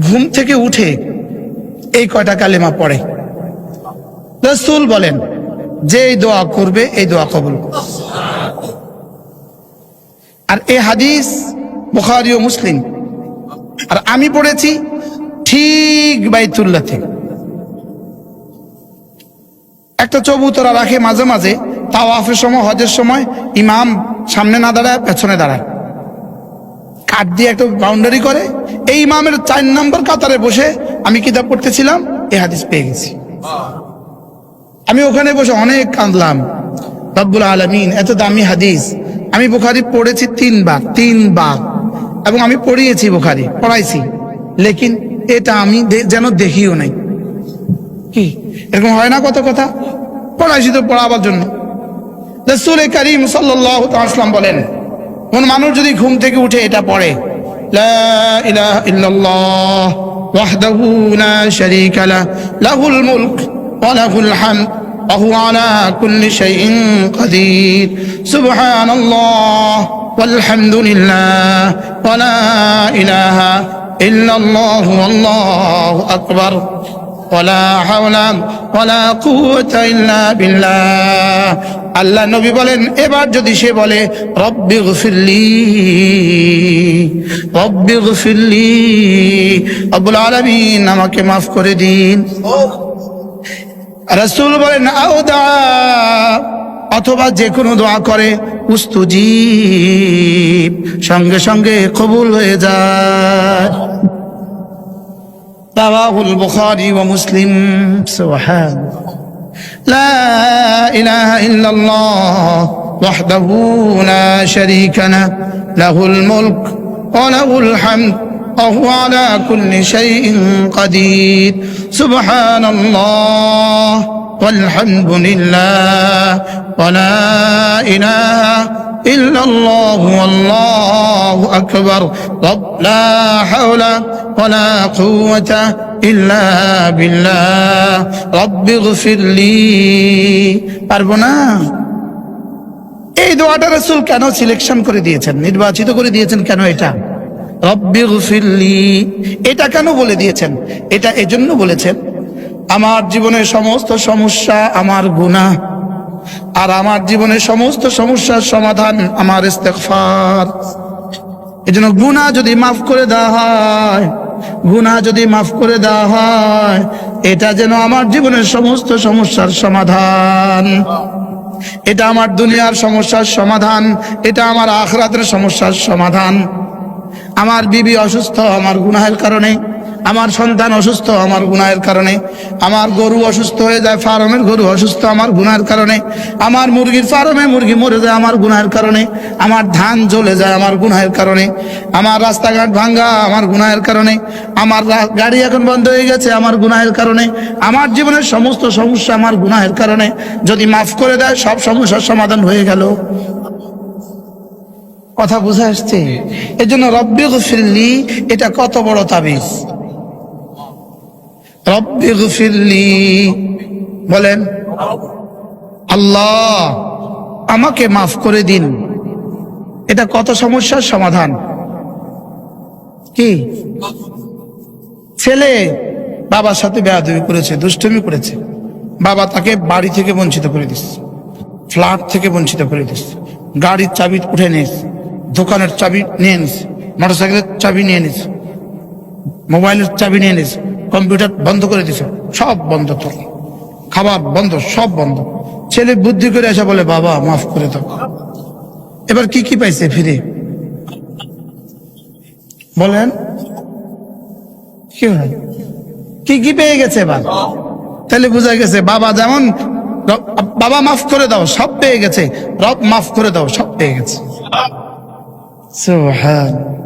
ঘুম থেকে উঠে এই কয়টা কালেমা পড়ে। রসুল বলেন যে এই দোয়া করবে, এই দোয়া কবুল আর এই হাদিস বুখারি ও মুসলিম। আর আমি পড়েছি ঠিক বাইতুল্লাহ থেকে। একটা চবুতরা রাখে মাঝে মাঝে তাও তাওয়াফের সময়, হজের সময়, ইমাম সামনে না দাঁড়ায়, পেছনে দাঁড়ায়। কাঠ দিয়ে একটা বাউন্ডারি করে। এই ইমামের চার নম্বর কাতারে বসে আমি কিতাব পড়তেছিলাম এ হাদিস পেয়ে গেছি। আমি ওখানে বসে অনেক কাঁদলাম। রব্বুল আলমিন, এত দামি হাদিস। আমি বুখারি পড়েছি তিনবার তিনবার। এবং আমি পড়িয়েছি বুখারি, পড়াইছি। লেকিন এটা আমি যেন দেখিও নাই। কি? এরকম হয় না কত কথা? পড়াইছি তো পড়াবার জন্য। রসুল করিম সাল্লাম বলেন কোন মানুষ যদি ঘুম থেকে উঠে এটা পড়ে লা ইলাহা ইল্লাল্লাহ ওয়াহদাহু লা শারীকা লা লাহুল মুলক ওয়া লাহুল হামদ وهو على كل شيء قدير سبحان الله والحمد لله ولا إله إلا الله والله أكبر ওলা হাওলাম ওলা কুয়াইল্লা বিল্লাহ। আল্লাহ নবী বলেন, এবার যদি সে বলে, রব্বি গফিল্লি রব্বি গফিল্লি আব্বুল আলমিন আমাকে মাফ করে দিন। রসুল বলেন আউদা অথবা যে কোনো দোয়া করে উস্তুজি সঙ্গে সঙ্গে কবুল হয়ে যায় رواه البخاري ومسلم. سبحان لا إله إلا الله وحده لا شريك له. له الملك وله الحمد وهو على كل شيء قدير سبحان الله والحمد لله ولا إله إلا الله والله أكبر رب لا حول ولا قوة إلا بالله رب اغفر لي পারবো না এই দোয়াটা রসুল কেন সিলেকশন করে দিয়েছেন নির্বাচিত করে দিয়েছেন কেন এটা রব্বি গফিরলি এটা কেন বলে দিয়েছেন? এটা এজন্য বলেছেন, আমার জীবনের সমস্ত সমস্যা আমার গুনাহ, আর আমার জীবনের সমস্ত সমস্যার সমাধান আমার ইস্তেগফার। এজন্য গুনাহ যদি মাফ করে দেওয়া হয়, গুনাহ যদি মাফ করে দেওয়া হয়, এটা যেন আমার জীবনের সমস্ত সমস্যার সমাধান। এটা আমার দুনিয়ার সমস্যার সমাধান, এটা আমার আখরাতের সমস্যার সমাধান। আমার বিবি অসুস্থ, আমার গুনাহের কারণে, আমার সন্তান অসুস্থ, আমার গুনাহের কারণে, আমার গরু অসুস্থ হয়ে যায়, ফার্মের গরু অসুস্থ, আমার গুনাহের কারণে, আমার মুরগির ফার্মে মুরগি মরে যায়, আমার গুনাহের কারণে, আমার ধান জ্বলে যায়, আমার গুনাহের কারণে, আমার রাস্তাঘাট ভাঙ্গা, আমার গুনাহের কারণে, আমার গাড়ি এখন বন্ধ হয়ে গেছে, আমার গুনাহের কারণে, আমার জীবনের সমস্ত সমস্যা আমার গুনাহের কারণে, যদি মাফ করে দেয়, সব সমস্যার সমাধান হয়ে গেল। কথা বুঝে আসছে? এই জন্য রব্বি গফিরলি, এটা কত বড় তাবিজ? রব্বি গফিরলি। বলেন, আল্লাহ, আমাকে মাফ করে দিন। এটা কত সমস্যার সমাধান? কি? ছেলে বাবার সাথে বেয়াদবি করেছে, দুষ্টুমি করেছে। বাবা তাকে বাড়ি থেকে বঞ্চিত করে দিচ্ছে, ফ্ল্যাট থেকে বঞ্চিত করে দিচ্ছে, গাড়ির চাবি উঠে নিয়েছে। দোকানের চাবি নিয়ে নিস, মোটরসাইকেলের চাবি নিয়ে নিস, মোবাইলের চাবি নিয়ে নিস, কম্পিউটার বন্ধ করে দিছে সব বন্ধ তোর। খাবার বন্ধ, সব বন্ধ। ছেলে বুদ্ধি করে এসে বলে, বাবা, মাফ করে দাও। এবার কি কি পাইছে ফিরে? বলেন। কি কি পেয়ে গেছে এবার? তাহলে বোঝা গেছে, বাবা যেমন বাবা মাফ করে দাও, সব পেয়ে গেছে। রব মাফ করে দাও, সব পেয়ে গেছে। سبحان